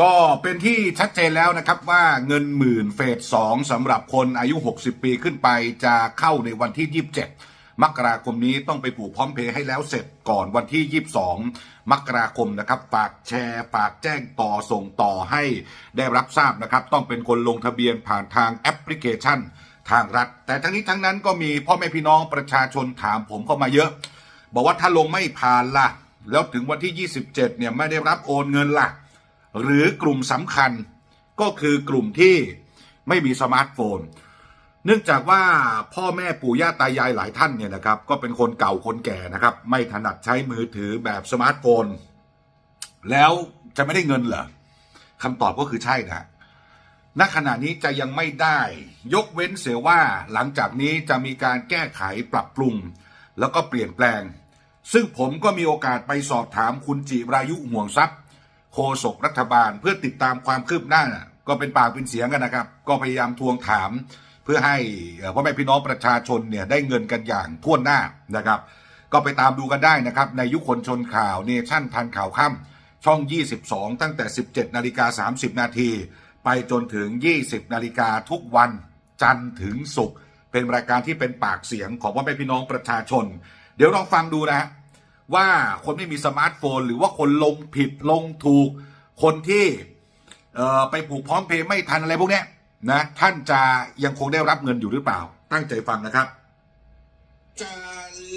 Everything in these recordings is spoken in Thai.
ก็เป็นที่ชัดเจนแล้วนะครับว่าเงินหมื่นเฟสสองสำหรับคนอายุ 60 ปีขึ้นไปจะเข้าในวันที่ 27 มกราคมนี้ต้องไปผูกพร้อมเพย์ให้แล้วเสร็จก่อนวันที่ 22 มกราคมนะครับฝากแชร์ฝากแจ้งต่อส่งต่อให้ได้รับทราบนะครับ ต้องเป็นคนลงทะเบียนผ่านทางแอปพลิเคชันทางรัฐ แต่ทั้งนี้ทั้งนั้นก็มีพ่อแม่พี่น้องประชาชนถามผมเข้ามาเยอะ บอกว่าถ้าลงไม่ผ่านล่ะ แล้วถึงวันที่ 27 เนี่ยไม่ได้รับโอนเงินล่ะ หรือกลุ่มสำคัญก็คือกลุ่มที่ไม่มีสมาร์ทโฟน เนื่องจากว่าพ่อแม่ปู่ย่าตายายหลายท่านเนี่ยนะครับ ก็เป็นคนเก่าคนแก่นะครับ ไม่ถนัดใช้มือถือแบบสมาร์ทโฟน แล้วจะไม่ได้เงินเหรอคำตอบก็คือใช่นะณขณะนี้จะยังไม่ได้ยกเว้นเสียว่าหลังจากนี้จะมีการแก้ไขปรับปรุง แล้วก็เปลี่ยนแปลง ซึ่งผมก็มีโอกาสไปสอบถามคุณจิรายุห่วงทรัพย์ โฆษกรัฐบาล เพื่อติดตามความคืบหน้า ก็เป็นปากเป็นเสียงกันนะครับ ก็พยายามทวงถาม เพื่อให้พ่อแม่พี่น้องประชาชนเนี่ยได้เงินกันอย่างทั่วหน้านะครับ ก็ไปตามดูกันได้นะครับ ในยุคคนชนข่าวเนชั่นทันข่าวค่ำช่อง 22 ตั้งแต่ 17นาฬิกา30 นาทีไปจนถึง 20นาฬิกาทุกวันจันทร์ถึงศุกร์เป็นรายการที่เป็นปากเสียงของพ่อแม่พี่น้องประชาชน เดี๋ยวลองฟังดูนะฮะ ว่าคนไม่มีสมาร์ทโฟน หรือว่าคนลงผิดลงถูก คนที่เอ่อไปผูกพร้อมเพย์ไม่ทันอะไรพวกเนี้ยนะท่านจะยังคงได้รับเงินอยู่หรือเปล่า ตั้งใจฟังนะครับ จะ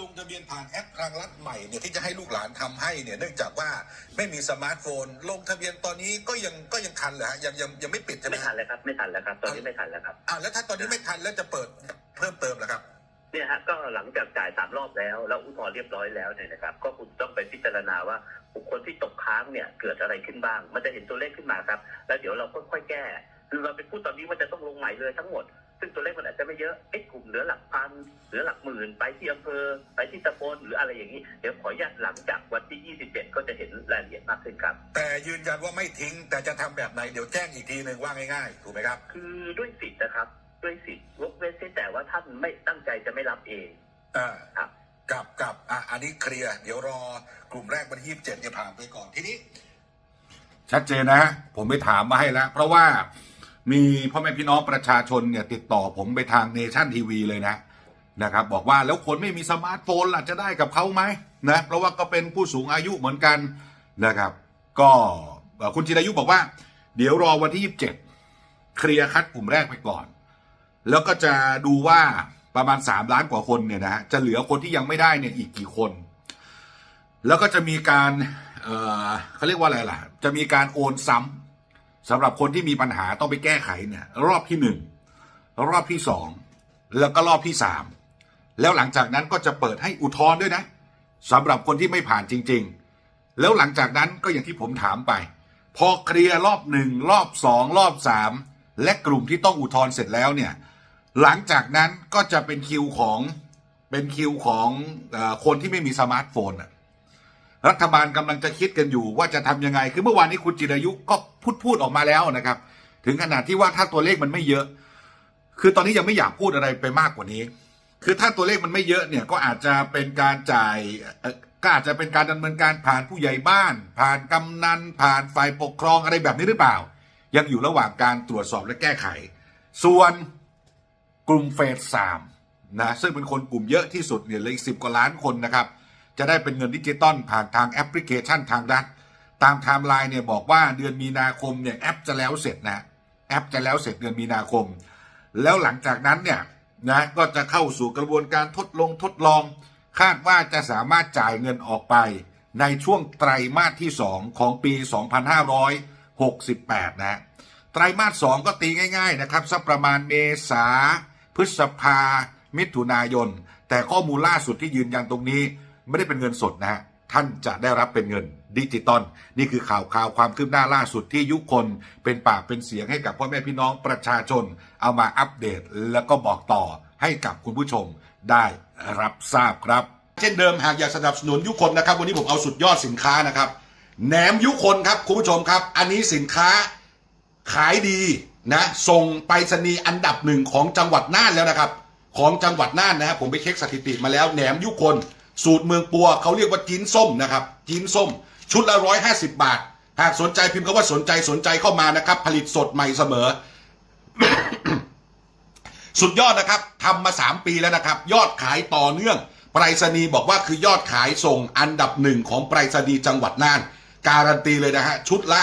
ลงทะเบียนผ่านแอปทางรัฐใหม่เนี่ยที่จะให้ลูกหลานทำให้เนี่ยเนื่องจากว่าไม่มีสมาร์ทโฟน ลงทะเบียนตอนนี้ก็ยังก็ยังทันเหรอฮะยังยังยังไม่ปิดใช่ไหมไม่ทันแล้วครับไม่ทันแล้วครับตอนนี้ไม่ทันแล้วครับอ่าแล้วถ้าตอนนี้ไม่ทันแล้วจะเปิดเพิ่มเติมเหรอครับ เนี่ยฮะก็หลังจากจ่ายสามรอบแล้ว แล้วอุทธรณ์เรียบร้อยแล้วเนี่ยนะครับ ก็คุณต้องไปพิจารณาว่าบุคคลที่ตกค้างเนี่ยเกิดอะไรขึ้นบ้าง มันจะเห็นตัวเลขขึ้นมาครับ แล้วเดี๋ยวเราค่อยๆแก้คือเราไปพูดตอนนี้ว่าจะต้องลงใหม่เลยทั้งหมด ซึ่งตัวเลขมันอาจจะไม่เยอะไอ้กลุ่มเหลือหลักพันเหลือหลักหมื่นไปที่อำเภอไปที่ตำบลหรืออะไรอย่างนี้เดี๋ยวขออนุญาตหลังจากวันที่ 27 ก็จะเห็นรายละเอียดมากขึ้นครับ แต่ยืนยันว่าไม่ทิ้งแต่จะทำแบบไหนเดี๋ยวแจ้งอีกทีหนึ่งว่าง่ายๆถูกไหมครับ คือด้วยสิทธิ์นะครับ ด้วยสิทธิ์ยกเว้นเสียแต่ว่าท่านไม่ตั้งใจจะไม่รับเองอ่าครับกับกับอะอันนี้เคลียร์เดี๋ยวรอกลุ่มแรกวันที่ยี่สิบเจ็ดเนี่ยผ่านไปก่อนทีนี้ ชัดเจนนะฮะผมไปถามมาให้แล้ว เพราะว่ามีพ่อแม่พี่น้องประชาชนเนี่ย ติดต่อผมไปทางเนชั่นทีวีเลยนะนะครับ บอกว่าแล้วคนไม่มีสมาร์ทโฟนล่ะจะได้กับเขาไหมนะเพราะว่าก็เป็นผู้สูงอายุเหมือนกันนะครับ ก็เอ่อคุณจิรายุบอกว่า เดี๋ยวรอวันที่ยี่สิบเจ็ดเคลียร์คัดกลุ่มแรกไปก่อน แล้วก็จะดูว่าประมาณสามล้านกว่าคนเนี่ยนะฮะจะเหลือคนที่ยังไม่ได้เนี่ยอีกกี่คน แล้วก็จะมีการเเขาเรียกว่าอะไรล่ะ จะมีการโอนซ้ำสำหรับคนที่มีปัญหาต้องไปแก้ไขเนี่ย รอบที่หนึ่งรอบที่สองแล้วก็รอบที่สามแล้วหลังจากนั้นก็จะเปิดให้อุทธรณ์ด้วยนะสำหรับคนที่ไม่ผ่านจริง ๆ แล้วหลังจากนั้นก็อย่างที่ผมถามไป พอเคลียร์รอบหนึ่งรอบสองรอบสามและกลุ่มที่ต้องอุทธรณ์เสร็จแล้วเนี่ย หลังจากนั้นก็จะเป็นคิวของเป็นคิวของอคนที่ไม่มีสมาร์ทโฟนน่ะรัฐบาลกำลังจะคิดกันอยู่ว่าจะทำยังไง คือเมื่อวานนี้คุณจิรายุก็พูดพูดออกมาแล้วนะครับ ถึงขนาดที่ว่าถ้าตัวเลขมันไม่เยอะ คือตอนนี้ยังไม่อยากพูดอะไรไปมากกว่านี้ คือถ้าตัวเลขมันไม่เยอะเนี่ยก็อาจจะเป็นการจ่ายก็อาจจะเป็นการดำเนินการผ่านผู้ใหญ่บ้าน ผ่านกำนัน ผ่านฝ่ายปกครองอะไรแบบนี้หรือเปล่า ยังอยู่ระหว่างการตรวจสอบและแก้ไข ส่วน กลุ่มเฟสสามนะซึ่งเป็นคนกลุ่มเยอะที่สุดเนี่ยเลยอีกสิบกว่าล้านคนนะครับ จะได้เป็นเงินดิจิตอลผ่านทางแอปพลิเคชันทางรัฐตามไทม์ไลน์เนี่ยบอกว่าเดือนมีนาคมเนี่ยแอปจะแล้วเสร็จนะแอปจะแล้วเสร็จเดือนมีนาคม แล้วหลังจากนั้นเนี่ยนะก็จะเข้าสู่กระบวนการทดลองทดลอง คาดว่าจะสามารถจ่ายเงินออกไป ในช่วงไตรมาสที่ 2 ของปี 2568 นะไตรมาส 2 ก็ตีง่าย ๆ นะครับ สักประมาณเมษา พฤษภา มิถุนายน แต่ข้อมูลล่าสุดที่ยืนยันตรงนี้ ไม่ได้เป็นเงินสดนะฮะท่านจะได้รับเป็นเงินดิจิตอลนี่คือข่าวข่าวความคืบหน้าล่าสุดที่ยุคนเป็นปากเป็นเสียงให้กับพ่อแม่พี่น้องประชาชน เอามาอัปเดตแล้วก็บอกต่อให้กับคุณผู้ชมได้รับทราบครับ เช่นเดิมหากอยากสนับสนุนยุคนนะครับ วันนี้ผมเอาสุดยอดสินค้านะครับแหนมยุคนครับคุณผู้ชมครับ อันนี้สินค้าขายดี นะส่งไปรษณีย์อันดับหนึ่งของจังหวัดน่านแล้วนะครับ ของจังหวัดน่านนะครับผมไปเช็คสถิติมาแล้วแหนมยุคน สูตรเมืองปัวเขาเรียกว่าจีนส้มนะครับจีนส้ม ชุดละร้อยห้าสิบบาท หากสนใจพิมพ์คำว่าสนใจสนใจเข้ามานะครับ ผลิตสดใหม่เสมอ สุดยอดนะครับทำมา3ปีแล้วนะครับ ยอดขายต่อเนื่องไปรษณีย์บอกว่าคือยอดขายส่งอันดับหนึ่งของไปรษณีย์จังหวัดน่าน การันตีเลยนะฮะชุดละ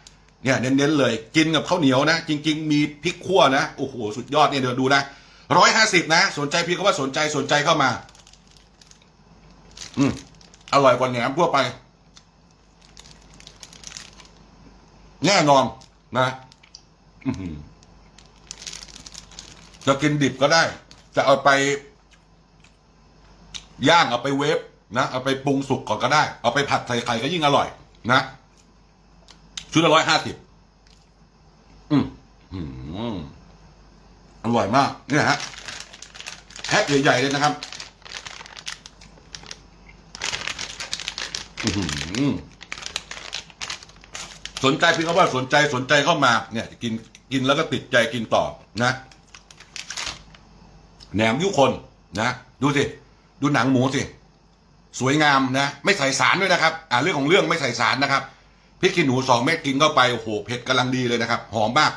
เนี่ยเน้นๆเลย กินกับข้าวเหนียวนะ จริง ๆ มีพริกขั่วนะโอ้โหสุดยอดเนี่ยเดี๋ยวดูนะร้อยห้าสิบนะ สนใจพี่ก็ว่าสนใจสนใจเข้ามา อืมอร่อยกว่าแหนมทั่วไป แน่นอนนะจะกินดิบก็ได้ จะเอาไป ย่างเอาไปเวฟนะเอาไปปรุงสุกก่อนก็ได้ เอาไปผัดใส่ไข่ก็ยิ่งอร่อย นะ ชุดละร้อยห้าสิบอืมอร่อยมากเนี่ยฮะแพ็คใหญ่ๆเลยนะครับอือหือสนใจเพียงเขาว่าสนใจสนใจเข้ามา เนี่ย กินกินแล้วก็ติดใจกินต่อนะแหนมยุคนนะดูสิดูหนังหมูสิสวยงามนะ ไม่ใส่สารด้วยนะครับ อ่าเรื่องของเรื่องไม่ใส่สารนะครับ พริกขี้หนูสองเม็ดกินเข้าไปโอ้โหเผ็ดกำลังดีเลยนะครับ หอมมาก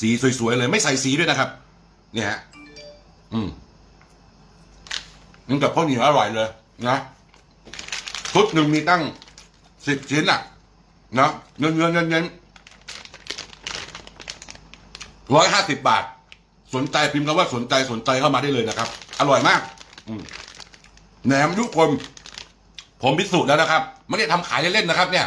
สีสวยๆเลยไม่ใส่สีด้วยนะครับ เนี่ยฮะอืมนี่กับข้าวเหนียวอร่อยเลย นะชุดหนึ่งมีตั้งสิบชิ้นอะนะเงินเงินเงินเงินร้อยห้าสิบบาท สนใจพิมพ์คำว่าสนใจสนใจเข้ามาได้เลยนะครับ อร่อยมาก อืมแหนมทุกคน ผมพิสูจน์แล้วนะครับ ไม่ได้ทำขายเล่นๆนะครับ เนี่ย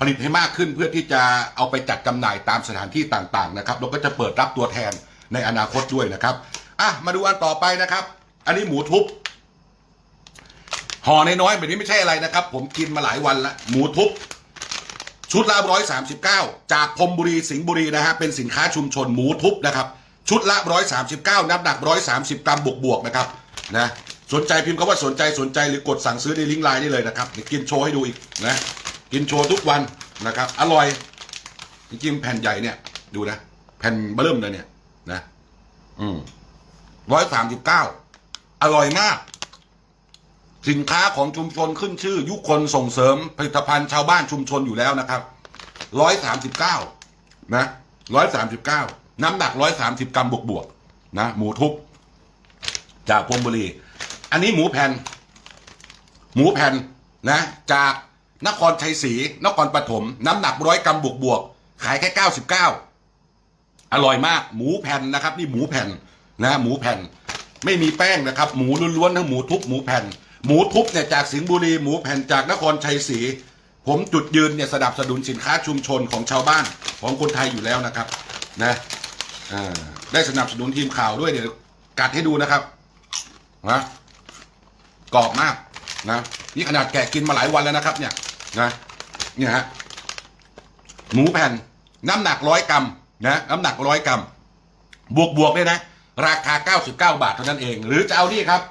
ผลิตให้มากขึ้นเพื่อที่จะเอาไปจัดจำหน่ายตามสถานที่ต่างๆนะครับแล้วก็จะเปิดรับตัวแทนในอนาคตด้วยนะครับอะมาดูอันต่อไปนะครับ อันนี้หมูทุบห่อน้อยๆแบบนี้ไม่ใช่อะไรนะครับ ผมกินมาหลายวันละหมูทุบชุดละร้อยสามสิบเก้าจากพรมบุรีสิงห์บุรีนะฮะเป็นสินค้าชุมชนหมูทุบนะครับ ชุดละร้อยสามสิบเก้าน้ำหนักร้อยสามสิบกรัมบวกบวกๆนะครับนะสนใจพิมพ์คำว่าสนใจสนใจหรือกดสั่งซื้อในลิงก์ไลน์ได้เลยนะครับเดี๋ยวกินโชว์ให้ดูอีกนะกินโชว์ทุกวัน นะครับ อร่อย จริงๆแผ่นใหญ่เนี่ย ดูนะ แผ่นเบิ่มเลยเนี่ย นะ อืมร้อยสามสิบเก้าอร่อยมาก สินค้าของชุมชนขึ้นชื่อ ยุคนส่งเสริมผลิตภัณฑ์ชาวบ้านชุมชนอยู่แล้วนะครับร้อยสามสิบเก้านะร้อยสามสิบเก้าน้ำหนักร้อยสามสิบกรัมบวกบวกๆนะ หมูทุบจากพรมบุรี อันนี้หมูแผ่น หมูแผ่นนะ จาก นครชัยศรีนครปฐมน้ำหนักร้อยกรัมบวกบวกขายแค่เก้าสิบเก้าอร่อยมาก หมูแผ่นนะครับ นี่หมูแผ่นนะหมูแผ่น ไม่มีแป้งนะครับ หมูล้วนๆทั้งหมูทุบหมูแผ่น หมูทุบเนี่ยจากสิงห์บุรีหมูแผ่นจากนครชัยศรีผมจุดยืนเนี่ยสนับสนุนสินค้าชุมชนของชาวบ้านของคนไทยอยู่แล้วนะครับนะได้สนับสนุนทีมข่าวด้วยเดี๋ยวกัดให้ดูนะครับนะกรอบมากนะนี่ขนาดแกะกินมาหลายวันแล้วนะครับเนี่ย นะเนี่ยฮะหมูแผ่นน้ำหนักร้อยกรัมนะน้ำหนักร้อยกรัม บวกบวกเนี่ยนะ ราคา 99 บาทเท่านั้นเอง หรือจะเอานี่ครับ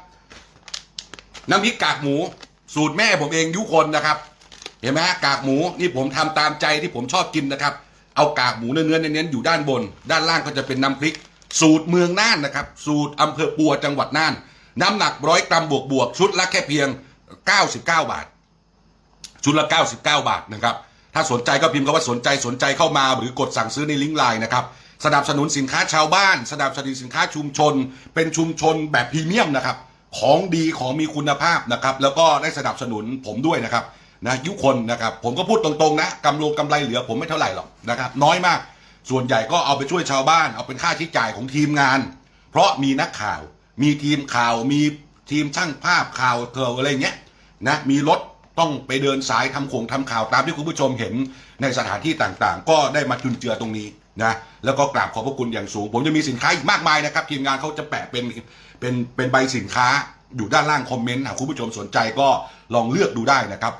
น้ำพริกกากหมู สูตรแม่ผมเองยุคนนะครับ เห็นไหมฮะกากหมูนี่ผมทำตามใจที่ผมชอบกินนะครับ เอากากหมูเนื้อเน้นๆอยู่ด้านบน ด้านล่างก็จะเป็นน้ำพริก สูตรเมืองน่านนะครับ สูตรอำเภอปัวจังหวัดน่าน น้ำหนักร้อยกรัมบวกบวกชุดละแค่เพียง 99 บาท ชุดละ 99 บาทนะครับ ถ้าสนใจก็พิมพ์คำว่าสนใจสนใจเข้ามา หรือกดสั่งซื้อในลิงก์ไลน์นะครับ สนับสนุนสินค้าชาวบ้าน สนับสนุนสินค้าชุมชน เป็นชุมชนแบบพรีเมียมนะครับ ของดีของมีคุณภาพนะครับ แล้วก็ได้สนับสนุนผมด้วยนะครับนะยุคนนะครับ ผมก็พูดตรงๆนะกำลงกำไรเหลือผมไม่เท่าไหร่หรอกนะครับ น้อยมาก ส่วนใหญ่ก็เอาไปช่วยชาวบ้าน เอาเป็นค่าใช้จ่ายของทีมงาน เพราะมีนักข่าว มีทีมข่าว มีทีมช่างภาพข่าวเธออะไรเงี้ยนะ มีรถ ต้องไปเดินสายทำโขงทำข่าวตามที่คุณผู้ชมเห็นในสถานที่ต่างๆ ก็ได้มาจุนเจือตรงนี้นะแล้วก็กราบขอบพระคุณอย่างสูง ผมจะมีสินค้าอีกมากมายนะครับทีมงานเขาจะแปะเป็นเป็นเป็นใบสินค้าอยู่ด้านล่างคอมเมนต์หากคุณผู้ชมสนใจก็ลองเลือกดูได้นะครับ